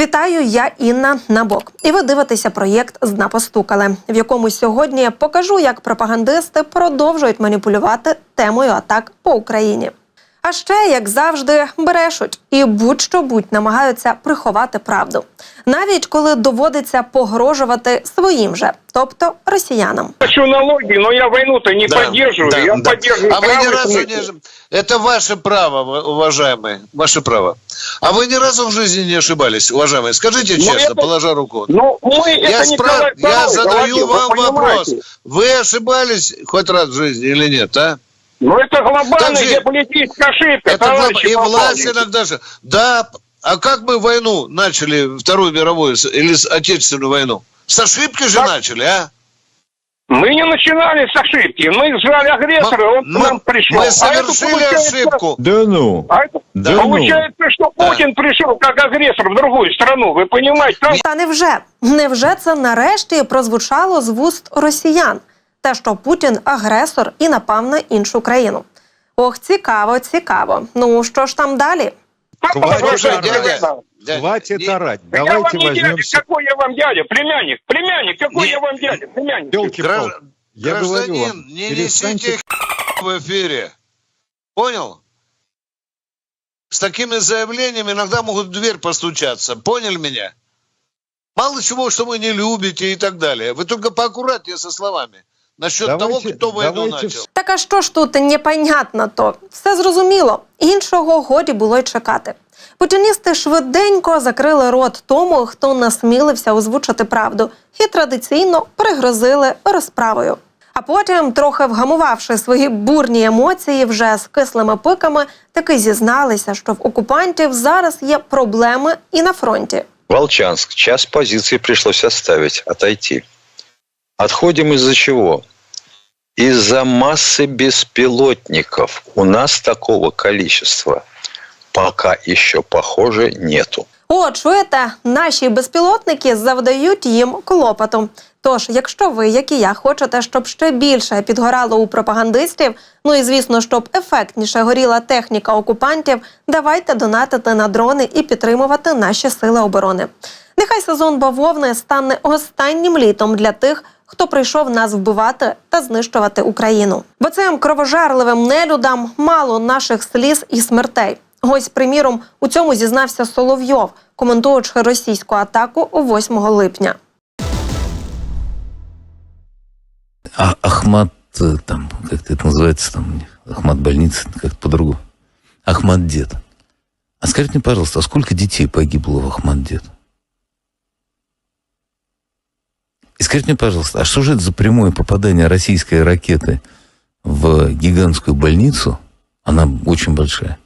Вітаю, я Інна Набок. І ви дивитеся проєкт «Зна постукали», в якому сьогодні я покажу, як пропагандисти продовжують маніпулювати темою атак по Україні. А ще, як завжди, брешуть і будь-що будь намагаються приховати правду, навіть коли доводиться погрожувати своїм же, тобто росіянам. плачу налоги, но я войну-то не Да, поддерживаю. да, я да. поддерживаю А вы ни здравый разу смысл. не... Это ваше право, вы- уважаемые, ваше право. А вы ни разу в жизни не ошибались, уважаемые? Скажите Ну, честно, это- положа руку. Ну, мы, Я, это не спра- Николай я II задаю говорил, вы вам вопрос. понимаете? Вы ошибались хоть раз в жизни или нет, а? Ну, это Так глобальная же- геополитическая ошибка, Это товарищи глоб- и власть полковники. иногда же... Да, а как мы войну начали, Вторую мировую с- или с- Отечественную войну? С ошибки же Так. начали, а? Мы не начинали с ошибки. Мы сжали агрессора, он к мы, нам пришел. мы А это совершили получается- ошибку. Да ну. А это Да ну. получается, что Да. Путин пришел как агрессор в другую страну. Вы понимаете? Там Та невже? Невже це нарешті прозвучало з вуст росіян? Те, що Путін агресор і напав на іншу країну. Ох, цікаво, цікаво. Ну що ж там далі? Папа Хватит агрессор, орать. дядя, да. дядя, Хватит не- орать. Да я Давайте вам не дядя, возьмем... какой я вам дядя? Племянник, племянник, какой Не- я вам дядя? Племянник. Елки Граждан- Я говорю Гражданин, вам, не перестаньте несите в эфире. Понял? С такими заявлениями иногда могут в дверь постучаться. Поняли меня? Мало чего, что вы не любите и так далее. Вы только поаккуратнее со словами. Насчет того, Давайте- кто войну давайте начал. Так а що ж тут непонятно то? Все зрозуміло. Іншого годі було й чекати. Путіністи швиденько закрили рот тому, хто насмілився озвучити правду, і традиційно пригрозили розправою. А потім, трохи вгамувавши свої бурні емоції, вже з кислими пиками, таки зізналися, що в окупантів зараз є проблеми і на фронті. Волчанск. Час позиции пришлось оставить, отойти. Отходим из-за чего? Из-за массы беспилотников. У нас такого количества пока еще, похоже, нету. О, чуєте, наші безпілотники завдають їм клопоту. Тож, якщо ви, як і я, хочете, щоб ще більше підгорало у пропагандистів, ну і звісно, щоб ефектніше горіла техніка окупантів, давайте донатити на дрони і підтримувати наші сили оборони. Нехай сезон бавовни стане останнім літом для тих, хто прийшов нас вбивати та знищувати Україну. Бо цим кровожерливим нелюдам мало наших сліз і смертей. Ось, приміром, у цьому зізнався Соловйов, коментуючи російську атаку 8 липня. А, Ахмат, э, там, как это называется, там, Ахмат больница, как по-другому. Ахмат дед. А скажите мне, пожалуйста, а сколько детей погибло в Ахмат дед? И скажите мне, пожалуйста, а что же это за прямое попадание российской ракеты в гигантскую больницу? Она очень большая.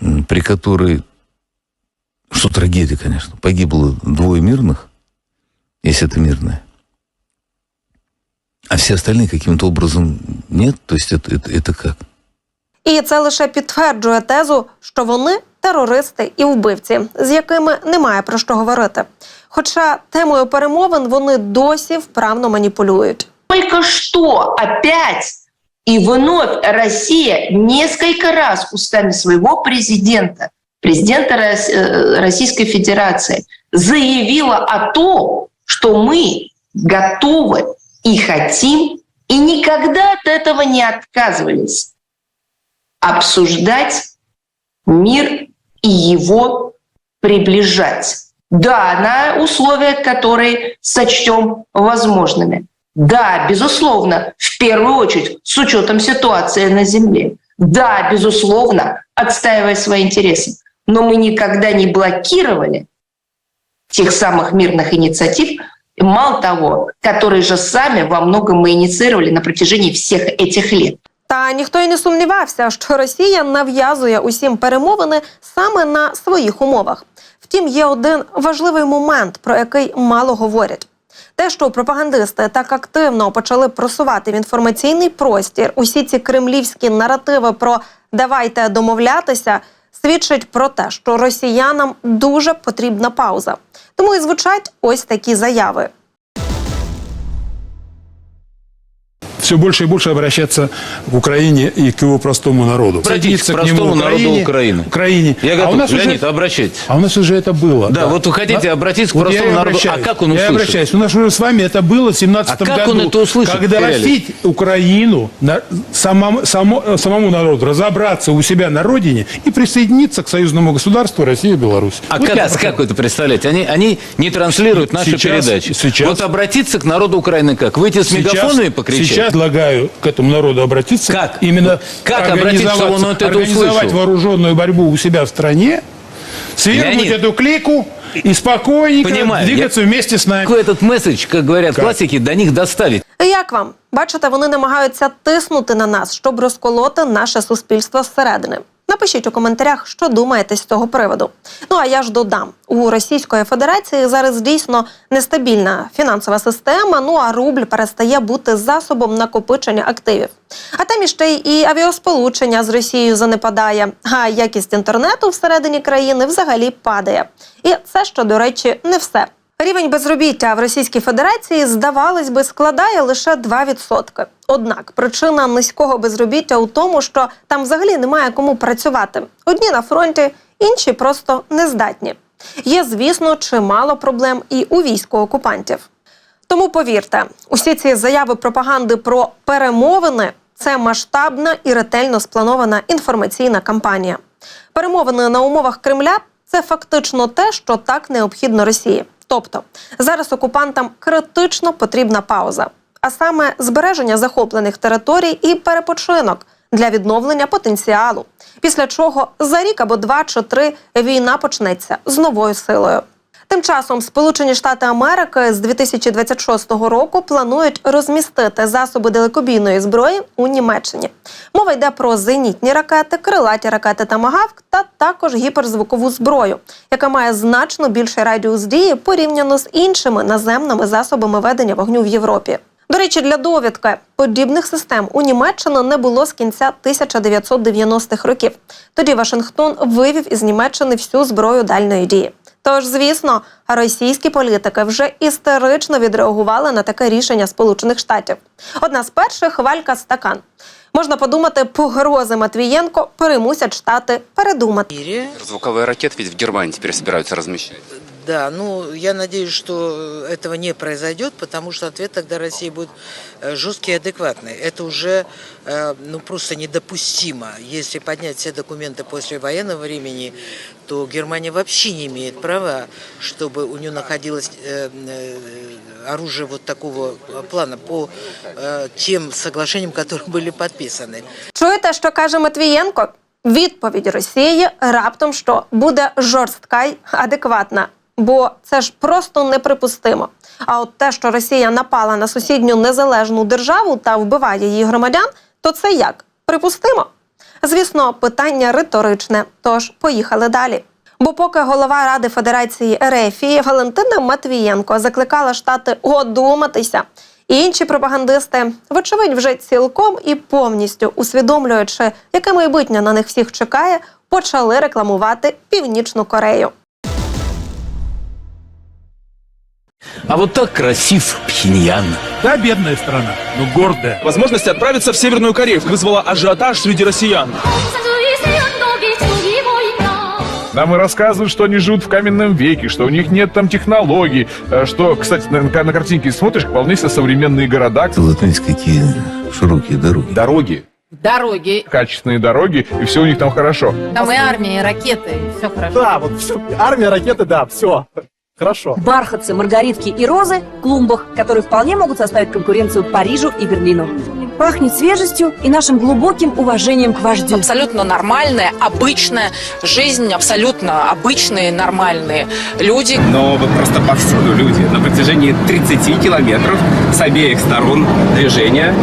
м, При которой, что трагедия, конечно, погибло двое мирных, если это мирное. А все остальные каким-то образом нет? То есть это, это, это как? І це лише підтверджує тезу, що вони терористи і вбивці, з якими немає про що говорити. Хоча темою перемовин вони досі вправно маніпулюють. Только что опять и вновь Россия несколько раз устами своего президента, президента Рос- э, Российской Федерации, заявила о том, что мы готовы и хотим, и никогда от этого не отказывались, обсуждать мир и его приближать. Да, на условия, которые сочтем возможными. Да, безусловно, в первую очередь с учетом ситуации на Земле. Да, безусловно, отстаивая свои интересы. Но мы никогда не блокировали тех самых мирных инициатив, мало того, которые же сами во многом мы инициировали на протяжении всех этих лет. Та ніхто й не сумнівався, що Росія нав'язує усім перемовини саме на своїх умовах. Втім, є один важливий момент, про який мало говорять. Те, що пропагандисти так активно почали просувати в інформаційний простір усі ці кремлівські наративи про давайте домовлятися, свідчить про те, що росіянам дуже потрібна пауза. Тому і звучать ось такі заяви. Все больше и больше обращаться к Украине и к его простому народу. Обратитесь к простому народу Украины. Украине. Я а готов. у нас Леонид, уже, обращайтесь. а у нас уже это было. Да, вот вы хотите обратиться к Вот я простому народу. А как он Я услышит? обращаюсь. У нас уже с вами это было в 17 А как году. он это услышит, Когда растить Украину, на- самому, само- самому народу, разобраться у себя на родине и присоединиться к союзному государству Россия и Беларусь. А Вот как, я как вы это представляете? Они, они не транслируют наши Сейчас- передачи. сейчас- Вот обратиться к народу Украины как? Выйти с мегафона и покричать? Сейчас предлагаю к этому народу обратиться. Как? Именно Как обратиться, чтобы он организоваться- вот это организовать услышал? вооруженную борьбу у себя в стране, свергнуть Леонид. эту клику и спокойненько Понимаю. двигаться Я- вместе с нами. Как вы этот месседж, как говорят Как? классики, до них доставить? Як вам? Бачите, вони намагаються тиснути на нас, щоб розколоти наше суспільство зсередини. Напишіть у коментарях, що думаєте з цього приводу. Ну а я ж додам: у Російської Федерації зараз дійсно нестабільна фінансова система. Ну а рубль перестає бути засобом накопичення активів. А там іще й і авіасполучення з Росією занепадає, а якість інтернету всередині країни взагалі падає. І це ще, до речі, не все. Рівень безробіття в Російській Федерації, здавалось би, складає лише 2%. Однак причина низького безробіття у тому, що там взагалі немає кому працювати. Одні на фронті, інші просто нездатні. Є, звісно, чимало проблем і у військоокупантів. Тому повірте, усі ці заяви пропаганди про перемовини це масштабна і ретельно спланована інформаційна кампанія. Перемовини на умовах Кремля це фактично те, що так необхідно Росії. Тобто зараз окупантам критично потрібна пауза, а саме збереження захоплених територій і перепочинок для відновлення потенціалу. Після чого за рік або два чи три війна почнеться з новою силою. Тим часом Сполучені Штати Америки з 2026 року планують розмістити засоби далекобійної зброї у Німеччині. Мова йде про зенітні ракети, крилаті ракети Тамагавк та також гіперзвукову зброю, яка має значно більший радіус дії порівняно з іншими наземними засобами ведення вогню в Європі. До речі, для довідки подібних систем у Німеччині не було з кінця 1990-х років. Тоді Вашингтон вивів із Німеччини всю зброю дальної дії. Тож, звісно, російські політики вже істерично відреагували на таке рішення Сполучених Штатів. Одна з перших валька стакан. Можна подумати, погрози Матвієнко перемусять штати передумати. Звуковий ракет ведь в Германії тепер збираються размещать. Да, ну я надеюсь, что этого не произойдет, потому что ответ тогда России будет э, жесткий и адекватный. Это уже э, ну, просто недопустимо. Если поднять все документы после военного времени, то Германия вообще не имеет права, чтобы у нее находилось э, э, оружие вот такого плана по э, тем соглашениям, которые были подписаны. Чуєте, що каже Матвієнко? Відповідь Росії раптом що буде жорстка й адекватна. Бо це ж просто неприпустимо. А от те, що Росія напала на сусідню незалежну державу та вбиває її громадян, то це як? Припустимо? Звісно, питання риторичне. Тож поїхали далі. Бо поки голова Ради Федерації РФ Валентина Матвієнко закликала штати одуматися, інші пропагандисти, вочевидь, вже цілком і повністю усвідомлюючи, яке майбутнє на них всіх чекає, почали рекламувати Північну Корею. А вот так красив Пхеньян. Да, бедная страна, но гордая. Возможность отправиться в Северную Корею вызвала ажиотаж среди россиян. Нам и рассказывают, что они живут в каменном веке, что у них нет там технологий, э, что, кстати, на, на картинке смотришь, вполне себе современные города, Смотрите, какие широкие дороги. дороги, Дороги. качественные дороги, и все у них там хорошо. Там и армия, и ракеты, все хорошо. Да, вот все. Армия, ракеты, да, все. Хорошо. Бархатцы, маргаритки и розы в клумбах, которые вполне могут составить конкуренцию Парижу и Берлину. Пахнет свежестью и нашим глубоким уважением к вождю. Абсолютно нормальная, обычная жизнь, абсолютно обычные, нормальные люди. Но вот просто повсюду люди на протяжении 30 километров с обеих сторон движения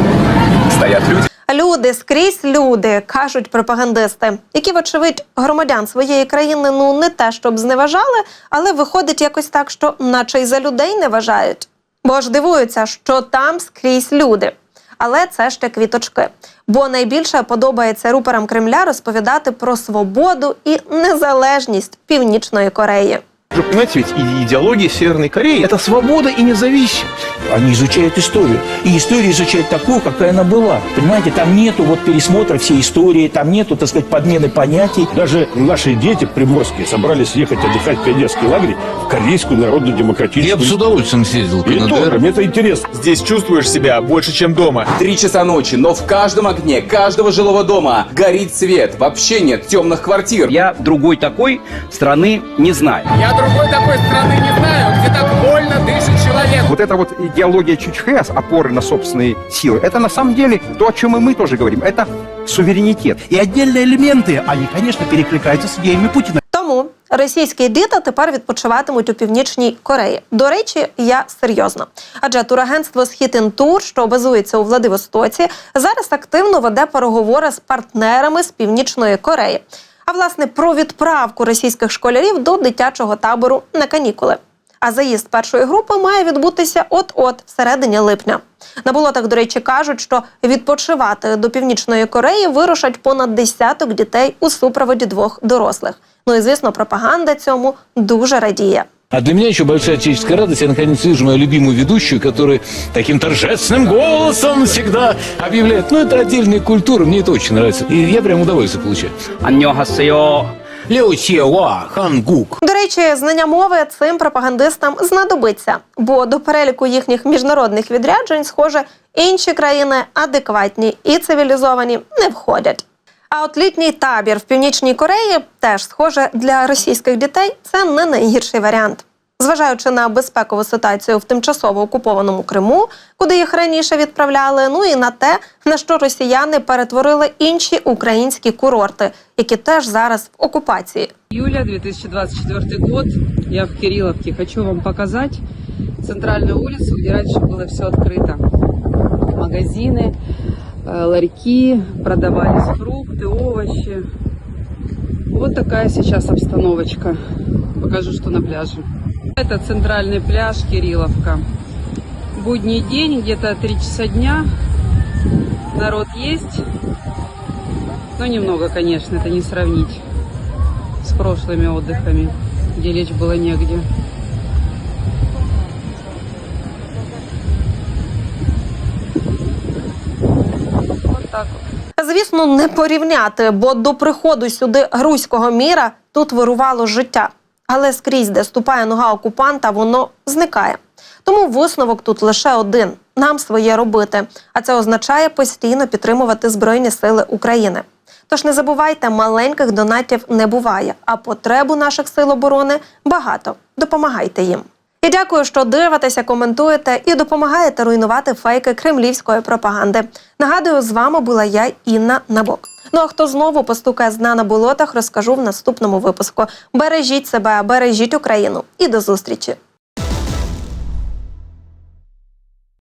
стоят люди. Люди скрізь люди, кажуть пропагандисти, які, вочевидь, громадян своєї країни ну не те, щоб зневажали, але виходить якось так, що наче й за людей не вважають. Бо ж дивуються, що там скрізь люди. Але це ще квіточки. Бо найбільше подобається рупорам Кремля розповідати про свободу і незалежність Північної Кореї. Понимаете, ведь идеология Северной Кореи – это свобода и независимость. Они изучают историю. И историю изучают такую, какая она была. Понимаете, там нету вот пересмотра всей истории, там нету, так сказать, подмены понятий. Даже наши дети приморские собрались ехать отдыхать в пионерский лагерь в Корейскую Народно-Демократическую. Я бы с удовольствием съездил И тоже, мне это интересно. Здесь чувствуешь себя больше, чем дома. Три часа ночи, но в каждом окне каждого жилого дома горит свет. Вообще нет темных квартир. Я другой такой страны не знаю. Я другой такой страны не знаю, где так больно дышит. Вот эта вот идеология Чучхе, опоры на собственные силы, это на самом деле то, о чем и мы тоже говорим. Это суверенитет. И отдельные элементы, они, конечно, перекликаются с идеями Путина. Тому російські діти тепер відпочиватимуть у північній Кореї. До речі, я серйозно. Адже турагентство «Східінтур», що базується у Владивостоці, зараз активно веде переговори з партнерами з північної Кореї. А власне про відправку російських школярів до дитячого табору на канікули. А заїзд першої групи має відбутися от-от всередині липня. На болотах, до речі, кажуть, що відпочивати до північної Кореї вирушать понад десяток дітей у супроводі двох дорослих. Ну і звісно, пропаганда цьому дуже радіє. А для меня еще большая отеческая радость. Я наконец вижу мою любимую ведущую, которая таким торжественным голосом всегда объявляет. Ну, это отдельная культура, мне это очень нравится. И я прям удовольствие получаю. 안 Леосіва Хангук. До речі, знання мови цим пропагандистам знадобиться, бо до переліку їхніх міжнародних відряджень, схоже, інші країни адекватні і цивілізовані не входять. А от літній табір в північній Кореї теж схоже для російських дітей це не найгірший варіант Зважаючи на безпекову ситуацію в тимчасово окупованому Криму, куди їх раніше відправляли, ну і на те, на що росіяни перетворили інші українські курорти, які теж зараз в окупації. Июля 2024 год. Я в Кирилловке. Хочу вам показать центральную улицу, где раньше было все открыто. Магазины, э, ларьки, продавались фрукты, овощи. Вот такая сейчас обстановочка. Покажу, что на пляже. Это центральный пляж Кирилловка. Будний день, где-то 3 часа дня. Народ есть. Но немного, конечно, это не сравнить с прошлыми отдыхами, где лечь было негде. Вот так вот. Звісно, не порівняти, бо до приходу сюди грузького міра тут вирувало життя. Але скрізь, де ступає нога окупанта, воно зникає. Тому висновок тут лише один: нам своє робити. А це означає постійно підтримувати Збройні Сили України. Тож не забувайте, маленьких донатів не буває, а потреб у наших сил оборони багато. Допомагайте їм. І дякую, що дивитеся, коментуєте і допомагаєте руйнувати фейки кремлівської пропаганди. Нагадую, з вами була я, Інна Набок. Ну а хто знову постукає з дна на болотах, розкажу в наступному випуску. Бережіть себе, бережіть Україну і до зустрічі!